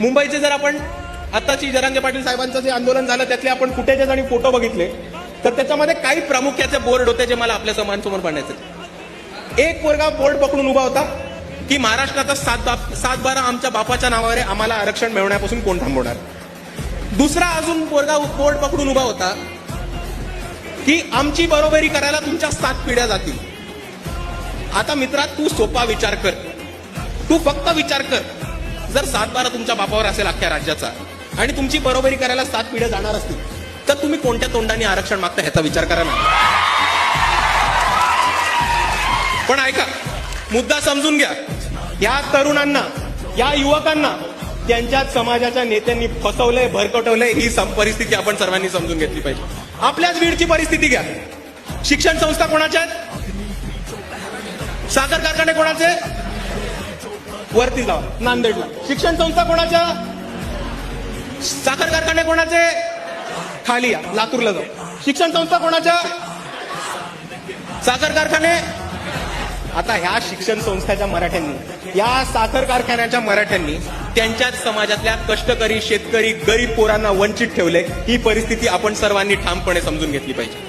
मुंबईचे जर आपण आताची जरांगे पाटील साहेबांचं जे आंदोलन झालं त्यातले आपण फुटेजेस आणि फोटो बघितले तर त्याच्यामध्ये काही प्रामुख्याचे बोर्ड होते जे मला आपल्या समाजांसमोर पाडण्याचे. एक पोरगा बोर्ड पकडून उभा होता की महाराष्ट्राचा सात बाप सात बारा आमच्या बापाच्या नावावर आम्हाला आरक्षण मिळवण्यापासून कोण थांबवणार? दुसरा अजून पोरगा बोर्ड पकडून उभा होता की आमची बरोबरी करायला तुमच्या सात पिढ्या जातील. आता मित्रा तू सोपा विचार कर. तू फक्त विचार कर. जर सात बारा तुमच्या बापावर असेल अख्ख्या राज्याचा आणि तुमची बरोबरी करायला सात पिढ्या जाणार असतील तर तुम्ही कोणत्या तोंडाने आरक्षण मागता ह्याचा विचार करा ना. पण ऐका मुद्दा समजून घ्या. या तरुणांना या युवकांना त्यांच्याच समाजाच्या नेत्यांनी फसवलंय भरकटवलंय ही परिस्थिती आपण सर्वांनी समजून घेतली पाहिजे. आपल्याच बीडची परिस्थिती घ्या. शिक्षण संस्था कोणाच्या आहेत? साखर कारखाने कोणाचे वरती जावा नांदेडला. शिक्षण संस्था कोणाच्या? साखर कारखाने कोणाचे? खाली या लातूरला जाऊ. शिक्षण संस्था कोणाच्या? साखर कारखाने? आता ह्या शिक्षण संस्थाच्या मराठ्यांनी या साखर कारखान्याच्या मराठ्यांनी त्यांच्याच समाजातल्या कष्टकरी शेतकरी गरीब पोरांना वंचित ठेवले. ही परिस्थिती आपण सर्वांनी ठामपणे समजून घेतली पाहिजे.